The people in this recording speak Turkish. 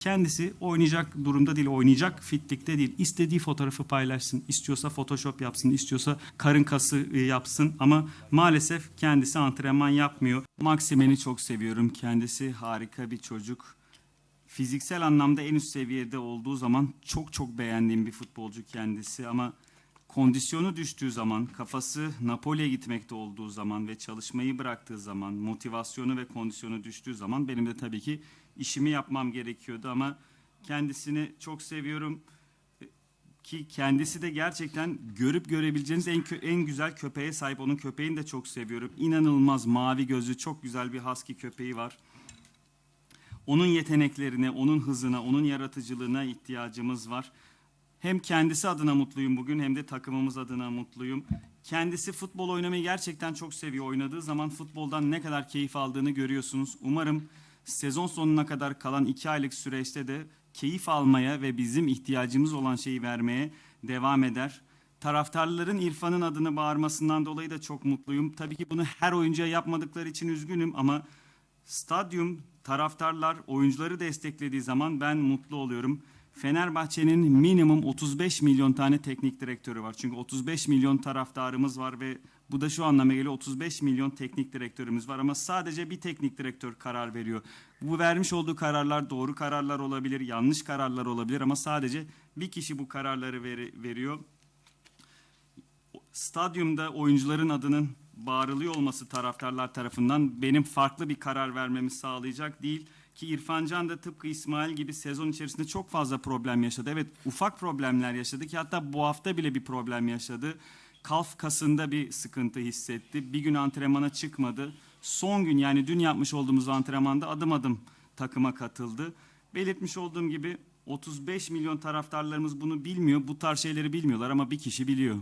Kendisi oynayacak durumda değil, oynayacak fitlikte değil. İstediği fotoğrafı paylaşsın. İstiyorsa Photoshop yapsın, istiyorsa karın kası e, yapsın. Ama maalesef kendisi antrenman yapmıyor. Maximen'i çok seviyorum. Kendisi harika bir çocuk. Fiziksel anlamda en üst seviyede olduğu zaman çok çok beğendiğim bir futbolcu kendisi. Ama kondisyonu düştüğü zaman, kafası Napoli'ye gitmekte olduğu zaman ve çalışmayı bıraktığı zaman, motivasyonu ve kondisyonu düştüğü zaman benim de tabii ki işimi yapmam gerekiyordu ama kendisini çok seviyorum ki kendisi de gerçekten görüp görebileceğiniz en en güzel köpeğe sahip. Onun köpeğini de çok seviyorum. İnanılmaz mavi gözlü çok güzel bir husky köpeği var. Onun yeteneklerine, onun hızına, onun yaratıcılığına ihtiyacımız var. Hem kendisi adına mutluyum bugün hem de takımımız adına mutluyum. Kendisi futbol oynamayı gerçekten çok seviyor. Oynadığı zaman futboldan ne kadar keyif aldığını görüyorsunuz. Umarım sezon sonuna kadar kalan iki aylık süreçte de keyif almaya ve bizim ihtiyacımız olan şeyi vermeye devam eder. Taraftarların İrfan'ın adını bağırmasından dolayı da çok mutluyum. Tabii ki bunu her oyuncuya yapmadıkları için üzgünüm ama stadyum, taraftarlar, oyuncuları desteklediği zaman ben mutlu oluyorum. Fenerbahçe'nin minimum 35 milyon tane teknik direktörü var. Çünkü 35 milyon taraftarımız var ve bu da şu anlama geliyor 35 milyon teknik direktörümüz var ama sadece bir teknik direktör karar veriyor. Bu vermiş olduğu kararlar doğru kararlar olabilir, yanlış kararlar olabilir ama sadece bir kişi bu kararları veri- veriyor stadyumda oyuncuların adının bağırılıyor olması taraftarlar tarafından benim farklı bir karar vermemi sağlayacak değil ki İrfan Can da tıpkı İsmail gibi sezon içerisinde çok fazla problem yaşadı. Evet ufak problemler yaşadı ki hatta bu hafta bile bir problem yaşadı. Kalf kasında bir sıkıntı hissetti. Bir gün antrenmana çıkmadı. Son gün yani dün yapmış olduğumuz antrenmanda adım adım takıma katıldı. Belirtmiş olduğum gibi 35 milyon taraftarlarımız bunu bilmiyor. Bu tarz şeyleri bilmiyorlar ama bir kişi biliyor.